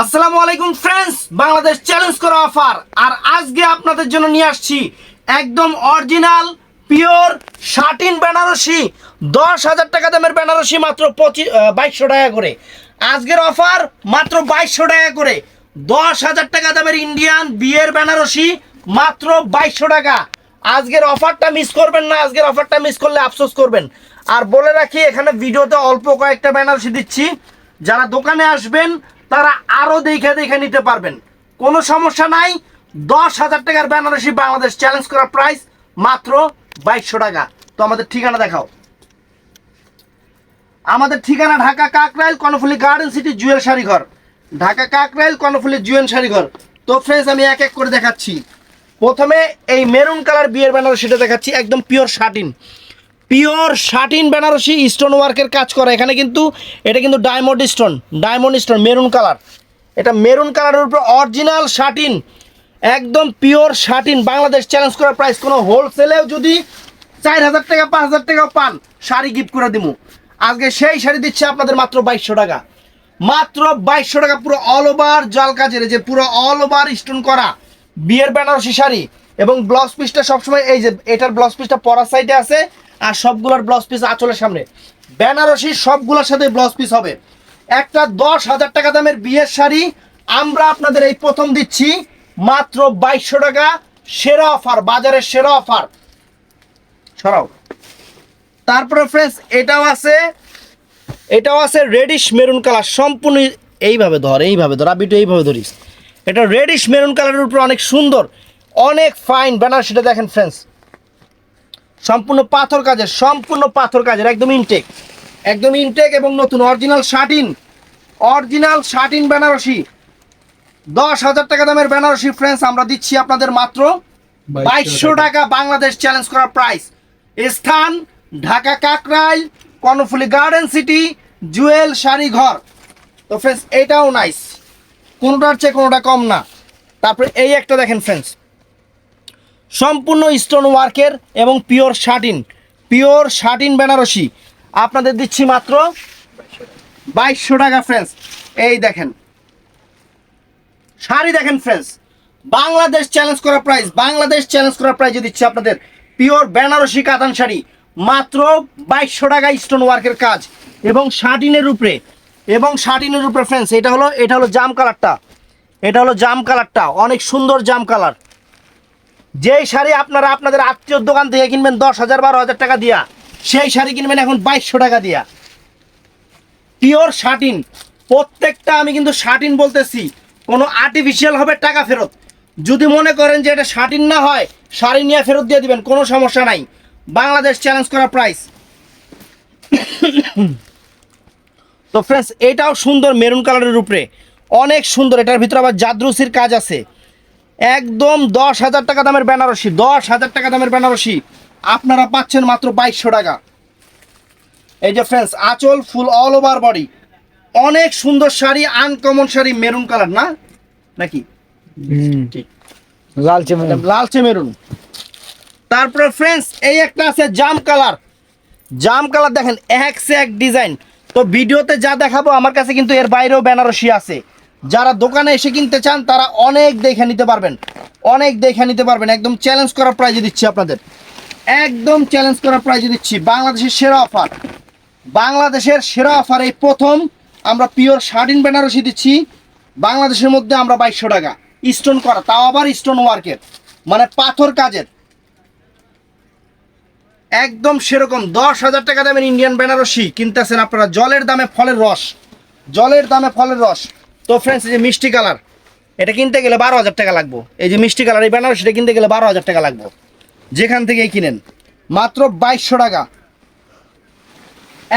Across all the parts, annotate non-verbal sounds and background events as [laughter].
আসসালামু আলাইকুম friends Bangladesh challenge করা অফার আর আজকে আপনাদের জন্য নিয়ে আসছি একদম অরিজিনাল পিওর শার্টিন বেনারসি, দশ হাজার টাকা দামের বেনারসি মাত্র পঁচিশ বাইশশো টাকা করে। আজকের অফার মাত্র বাইশশো টাকা করে। দশ হাজার টাকা দামের ইন্ডিয়ান বিয়ের বেনারসি মাত্র বাইশশো টাকা। আজকের অফারটা মিস করবেন না, আজকের অফারটা মিস করলে আফসোস করবেন। আর বলে রাখি, এখানে ভিডিওতে অল্প কয়েকটা বেনারসি দিচ্ছি। যারা দোকানে আসবেন তারা আরও দেখে দেখে নিতে পারবেন। কোনো সমস্যা নাই, দশ হাজার টাকার বেনারসি বাংলাদেশ চ্যালেঞ্জ করা প্রাইস মাত্র বাইশশো টাকা। তো আমাদের ঠিকানা দেখাও। আমাদের ঠিকানা ঢাকা কাকরাইল, কর্ণফুলি গার্ডেন সিটি জুয়েল শাড়িঘর। ঢাকা কাকরাইল, কর্ণফুলি, জুয়েল শাড়িঘর। তো ফ্রেন্ডস আমি এক এক করে দেখাচ্ছি। প্রথমে এই মেরুন কালার বিয়ের বেনারসিটা দেখাচ্ছি, একদম pure satin pure satin Benarasi stone ওয়ার্কের কাজ করা। এখানে কিন্তু এটা কিন্তু diamond stone diamond stone, maroon colour. এটা মেরুন কালারের উপর অরিজিনাল শার্টিন, একদম পিওর শার্টিন। বাংলাদেশ চ্যালেঞ্জ করার প্রাইস কোনো হোলসেলেও যদি চার হাজার টাকা, পাঁচ হাজার টাকা পান, শাড়ি গিফট করে দিব আজকে সেই শাড়ি দিচ্ছে আপনাদের মাত্র বাইশশো টাকা। মাত্র বাইশশো টাকা, পুরো অল ওভার জল কাজের যে পুরো অল ওভার স্টোন করা বিয়ের বেনারসি শাড়ি। এবং ব্লাউজ পিসটা সবসময়, এই যে এটার ব্লাউজ পিসটা পরার সাইডে আছে। আর সবগুলোর ব্লাউজ পিস আঁচলের সামনে। বেনারসি সবগুলোর সাথে ব্লাউজ পিস হবে। একটা দশ হাজার টাকা দামের বিয়ের শাড়ি। আমরা আপনাদের এই প্রথম দিচ্ছি মাত্র বাইশশো টাকা। সেরা অফার, বাজারের সেরা অফার। সরাও। তারপরে ফ্রেন্ডস এটাও আছে। এটাও আছে রেডিশ মেরুন কালার সম্পূর্ণ এইভাবে ধর এইভাবে ধর। আবিটু এইভাবে ধরিস। এটা রেডিশ মেরুন কালারের উপর অনেক সুন্দর, অনেক ফাইন ব্যানার সেটা দেখেন ফ্রেন্ডস সম্পূর্ণ পাথর কাজের সম্পূর্ণ পাথর কাজের একদম ইনটেক একদম ইনটেক এবং নতুন original satin original satin Benarasi. দশ হাজার টাকা দামের বেনারসি ফ্রেন্ডস আমরা দিচ্ছি আপনাদের মাত্র বাইশশো টাকা। বাংলাদেশ চ্যালেঞ্জ করার প্রাইস স্থান ঢাকা কাকরাইল কর্ণফুলি গার্ডেন সিটি জুয়েল শাড়ি ঘর। তো ফ্রেন্ডস এটাও নাইস কোনোটার চেয়ে কোনোটা কম না। তারপরে এই একটা দেখেন ফ্রেন্ডস সম্পূর্ণ স্টোন ওয়ার্কের এবং pure satin pure satin Benarasi. আপনাদের দিচ্ছি মাত্র বাইশশো টাকা ফ্রেন্ডস এই দেখেন। শাড়ি দেখেন ফ্রেন্ডস বাংলাদেশ চ্যালেঞ্জ করা প্রাইস বাংলাদেশ চ্যালেঞ্জ করা প্রাইজে দিচ্ছি আপনাদের পিওর বেনারসি কাতান শাড়ি। মাত্র বাইশশো টাকা স্টোন ওয়ার্কের কাজ। এবং শার্টিনের উপরে, এবং শার্টিনের উপরে ফ্রেন্ডস এটা হলো এটা হলো জাম কালারটা এটা হলো জাম কালারটা অনেক সুন্দর জাম কালার যেই শাড়ি আপনারা আপনাদের আত্মীয়র দোকান থেকে কিনবেন দশ হাজার, বারো হাজার টাকা দিয়া, সেই শাড়ি কিনবেন এখন বাইশশো টাকা দিয়া। Pure satin. প্রত্যেকটা আমি কিন্তু শার্টিন বলতেছি, কোনো আর্টিফিশিয়াল হবে টাকা ফেরত। যদি মনে করেন যে এটা শার্টিন না হয়, শাড়ি নিয়ে ফেরত দিয়ে দিবেন, কোনো সমস্যা নাই। বাংলাদেশ চ্যালেঞ্জ করা প্রাইস তো ফ্রেন্ডস এটাও সুন্দর মেরুন কালারের উপরে। অনেক সুন্দর, এটার ভিতরে আবার জাদ্রুসির কাজ আছে। একদম দশ হাজার টাকা দামের বেনারসি দশ হাজার টাকা দামের বেনারসি। আপনারা পাচ্ছেন মাত্র বাইশশো টাকা। এই যে ফ্রেন্ডস আঁচল ফুল অল ওভার বডি অনেক সুন্দর শাড়ি আনকমন শাড়ি মেরুন কালার না? নাকি? ঠিক। লালচে মেরুন লালচে মেরুন তারপরে ফ্রেন্ডস এই একটা আছে জাম কালার জাম কালার দেখেন এক সে এক ডিজাইন তো ভিডিওতে যা দেখাবো আমার কাছে কিন্তু এর বাইরেও বেনারসি আছে। যারা দোকানে এসে কিনতে চান, তারা অনেক দেখে নিতে পারবেন। অনেক দেখে নিতে পারবেন। একদম চ্যালেঞ্জ করা প্রাইজে দিচ্ছি আপনাদের। একদম চ্যালেঞ্জ করা প্রাইজে দিচ্ছি বাংলাদেশের সেরা অফার বাংলাদেশের সেরা অফার এই প্রথম আমরা পিওর শার্টিন বেনারসি দিচ্ছি। বাংলাদেশের মধ্যে আমরা বাইশশো টাকা। স্টোন করা, তাও আবার স্টোন ওয়ার্কের মানে পাথর কাজের। একদম সেরকম। দশ হাজার টাকা দামের ইন্ডিয়ান বেনারসি কিনতেছেন আপনারা। জলের দামে ফলের রস। জলের দামে ফলের রস। তো ফ্রেন্ডস এই যে মিষ্টি কালার, এটা কিনতে গেলে বারো হাজার টাকা লাগবো। এই যে মিষ্টি কালার, এই বেনারসিটা কিনতে গেলে বারো হাজার টাকা লাগবো। যেখান থেকেই কিনেন, মাত্র বাইশশো টাকা।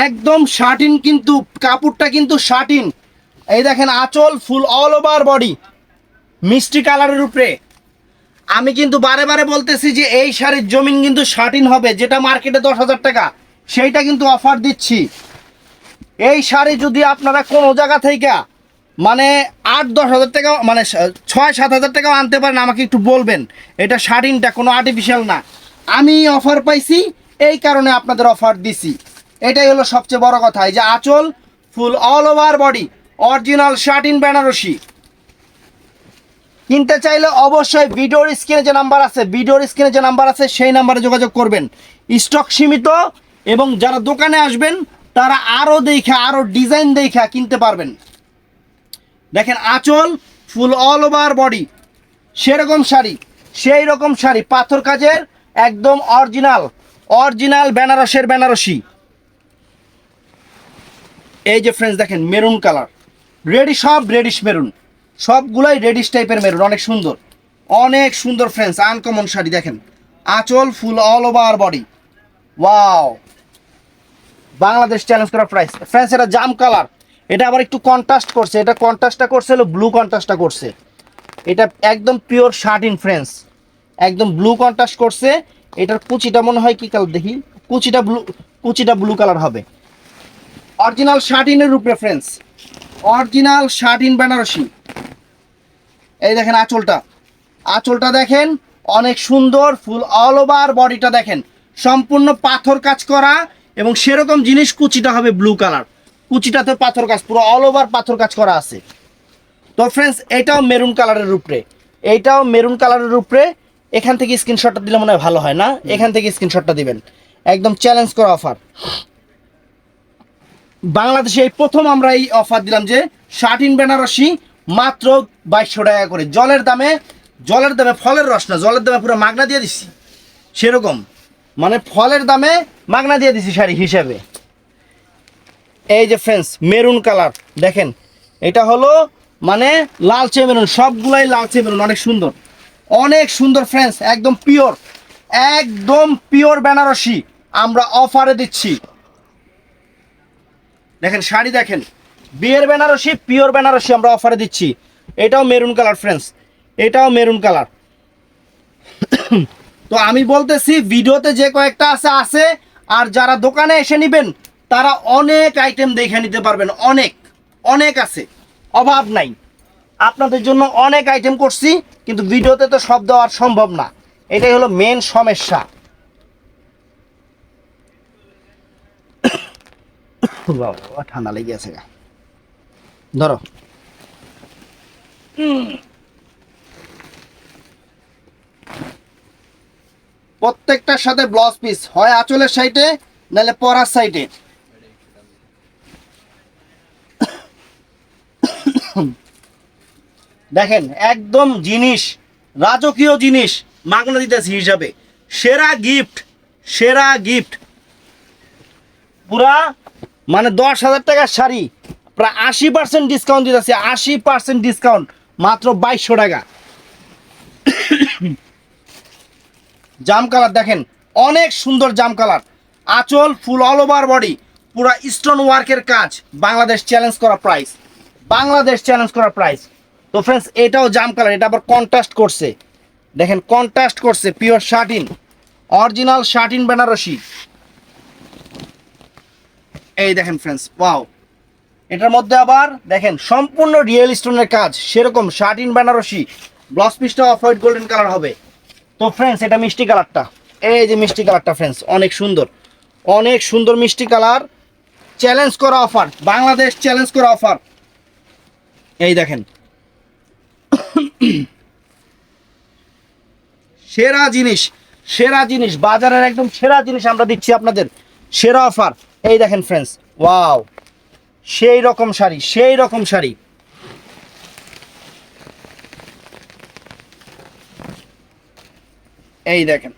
একদম শার্টিন কিন্তু, কাপড়টা কিন্তু শার্টিন। এই দেখেন, আঁচল ফুল অল ওভার বডি মিষ্টি কালারের উপরে। আমি কিন্তু বারে বারে বলতেছি যে এই শাড়ির জমিন কিন্তু শার্টিন হবে, যেটা মার্কেটে দশ হাজার টাকা, সেইটা কিন্তু অফার দিচ্ছি। এই শাড়ি যদি আপনারা কোনো জায়গা থেকে মানে আট, দশ হাজার টাকা মানে ছয়, সাত হাজার টাকাও আনতে পারেন, আমাকে একটু বলবেন। এটা শার্টিনটা কোনো আর্টিফিশিয়াল না। আমি অফার পাইছি, এই কারণে আপনাদের অফার দিছি। এটাই হলো সবচেয়ে বড় কথা, এই যে আঁচল full all over body original satin Benarasi. কিনতে চাইলে অবশ্যই ভিডিওর স্ক্রিনে যে নাম্বার আছে, ভিডিওর স্ক্রিনে যে নাম্বার আছে, সেই নাম্বারে যোগাযোগ করবেন। স্টক সীমিত, এবং যারা দোকানে আসবেন, তারা আরও দেখা আরও ডিজাইন দেখা কিনতে পারবেন। দেখেন আঁচল ফুল অল ওভার বডি সেরকম শাড়ি, সেই রকম শাড়ি, পাথর কাজের একদম অরিজিনাল অরিজিনাল বেনারসের বেনারসি। এই যে ফ্রেন্ডস দেখেন মেরুন কালার রেডি সব রেডিশ মেরুন সবগুলাই রেডিশ টাইপের মেরুন অনেক সুন্দর। অনেক সুন্দর ফ্রেন্ডস আনকমন শাড়ি, দেখেন। আঁচল full all over body wow Bangladesh challenge করা প্রাইস ফ্রেন্ডস এটা জাম কালার এটা আবার একটু কন্ট্রাস্ট করছে। এটা কন্ট্রাস্টটা করছে হলো ব্লু কন্ট্রাস্টটা করছে। এটা একদম পিওর শার্ট ইন ফ্রেন্ডস একদম ব্লু কন্ট্রাস্ট করছে। এটার কুচিটা মনে হয় কি কালার দেখি? কুচিটা ব্লু কুচিটা ব্লু কালার হবে। অরিজিনাল শার্ট ইনের রূপ reference original satin Benarasi এই দেখেন আঁচলটা। আঁচলটা দেখেন, অনেক সুন্দর ফুল অল ওভার বডিটা দেখেন। সম্পূর্ণ পাথর কাজ করা এবং সেরকম জিনিস কুচিটা হবে ব্লু কালার কুচিটাতে পাথর কাজ পুরো অল ওভার পাথর কাজ করা আছে। তো ফ্রেন্ডস এটাও মেরুন কালারের উপরে। এইটাও মেরুন কালারের উপরে। এখান থেকে স্ক্রিনশটটা দিলে মনে হয় ভালো হয় না? এখান থেকে স্ক্রিনশটটা দিবেন। একদম চ্যালেঞ্জ করা অফার বাংলাদেশে এই প্রথম আমরা এই অফার দিলাম যে শার্ট ইন বেনারসি মাত্র বাইশশো টাকা করে। জলের দামে জলের দামে ফলের রস না জলের দামে পুরো মাগনা দিয়ে দিচ্ছি সেরকম। মানে ফলের দামে মাগনা দিয়ে দিছি শাড়ি হিসেবে। এই যে ফ্রেন্ডস মেরুন কালার দেখেন, এটা হলো মানে লালচে মেরুন সবগুলাই লালচে মেরুন অনেক সুন্দর। অনেক সুন্দর ফ্রেন্ডস একদম পিওর একদম পিওর বেনারসি, আমরা অফারে দিচ্ছি। দেখেন, শাড়ি দেখেন, বিয়ের বেনারসি পিওর বেনারসি আমরা অফারে দিচ্ছি। এটাও মেরুন কালার ফ্রেন্স এটাও মেরুন কালার [coughs] তো আমি বলতেছি, ভিডিওতে যে কয়েকটা আছে আছে, আর যারা দোকানে এসে নেবেন তারা অনেক আইটেম দেখে নিতে পারবেন, অনেক অনেক আছে, অভাব নাই। আপনাদের জন্য অনেক আইটেম করছি, কিন্তু ভিডিওতে তো সব দেওয়ার সম্ভব না। এটাই হলো মেন সমস্যা। [coughs] বাবা ঠান্ডা লেগে আছে ধরো। প্রত্যেকটার সাথে ব্লাউজ পিস হয় আঁচলের সাইডে নাহলে পরার সাইডে দেখেন, একদম জিনিস, রাজকীয় জিনিস মাগনা দিতেছি হিসাবে। সেরা গিফট সেরা গিফট পুরা মানে দশ হাজার টাকার শাড়ি, প্রায় আশি পার্সেন্ট ডিসকাউন্ট দিতেছে, আশি পার্সেন্ট ডিসকাউন্ট মাত্র বাইশশো টাকা। জাম কালার দেখেন, অনেক সুন্দর জাম কালার। আঁচল ফুল অল ওভার বডি পুরা স্টোন ওয়ার্কের কাজ, বাংলাদেশ চ্যালেঞ্জ করা প্রাইস বাংলাদেশ চ্যালেঞ্জ করা প্রাইস তো ফ্রেন্ডস এটাও জাম কালার এটা আবার কন্ট্রাস্ট করছে। দেখেন কন্ট্রাস্ট করছে pure satin original satin Benarasi এই দেখেন ফ্রেন্ডস ওয়াও এটার মধ্যে আবার, দেখেন, সম্পূর্ণ রিয়েল স্টোনের কাজ, সেরকম শার্টিন বেনারসি ব্লাউজ পিসটা অফ হোয়াইট গোল্ডেন কালার হবে। তো ফ্রেন্ডস এটা মিষ্টি কালারটা এই যে মিষ্টি কালারটা ফ্রেন্ডস অনেক সুন্দর। অনেক সুন্দর মিষ্টি কালার চ্যালেঞ্জ করা অফার বাংলাদেশ চ্যালেঞ্জ করা অফার এই দেখেন [coughs] সেরা জিনিস সেরা জিনিস, বাজারের একদম সেরা জিনিস আমরা দিচ্ছি আপনাদের। সেরা অফার, এই দেখেন ফ্রেন্ডস ওয়াও সেই রকম শাড়ি, সেই রকম শাড়ি। এই দেখেন,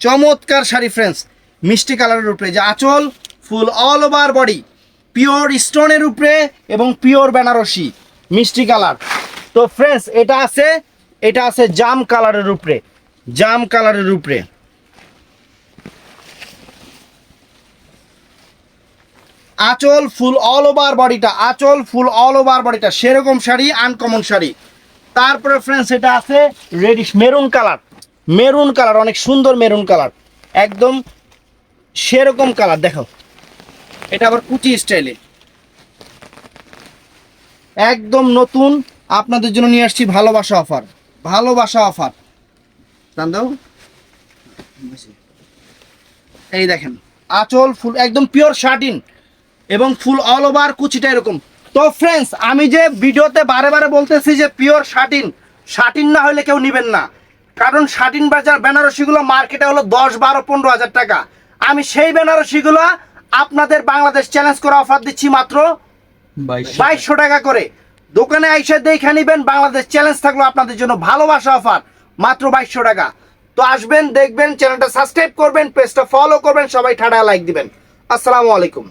চমৎকার শাড়ি ফ্রেন্ডস মিষ্টি কালারের উপরে, যে আঁচল, full all over body pure স্টোনের উপরে এবং পিওর বেনারসি, মিষ্টি কালার। তো ফ্রেন্ডস এটা আছে এটা আছে জাম কালারের উপরে, জাম কালারের উপরে। আঁচল ফুল অল ওভার বডিটা, আঁচল ফুল অল ওভার বডিটা, সেরকম শাড়ি আনকমন শাড়ি। তারপরে ফ্রেন্ডস এটা আছে reddish maroon colour maroon colour অনেক সুন্দর মেরুন কালার একদম সেরকম কালার দেখো। এটা আবার কুচি স্টাইলে একদম নতুন আপনাদের জন্য নিয়ে আসছি ভালোবাসা অফার। ভালোবাসা অফার। দাও। এই দেখেন আঁচল ফুল একদম পিওর শার্টিন এবং ফুল অল ওভার কুচিটা এরকম। তো ফ্রেন্ডস আমি যে ভিডিওতে বারে বারে বলতেছি যে পিওর শার্টিন শাটিন না হলে কেউ নেবেন না। কারণ শার্টিন বাজার বেনারসিগুলো মার্কেটে হলো দশ বারো পনেরো হাজার টাকা। আমি সেই বেনারসিগুলো আপনাদের বাংলাদেশ চ্যালেঞ্জ করে অফার দিচ্ছি মাত্র বাইশশো টাকা করে। দোকানে আইসা দেখে নিবেন, বাংলাদেশ চ্যালেঞ্জ থাকল আপনাদের জন্য ভালোবাসা অফার মাত্র বাইশশো টাকা। তো আসবেন, দেখবেন চ্যানেলটা সাবস্ক্রাইব করবেন পেজটা ফলো করবেন, সবাই ঠাডা লাইক দিবেন। আসসালামু আলাইকুম।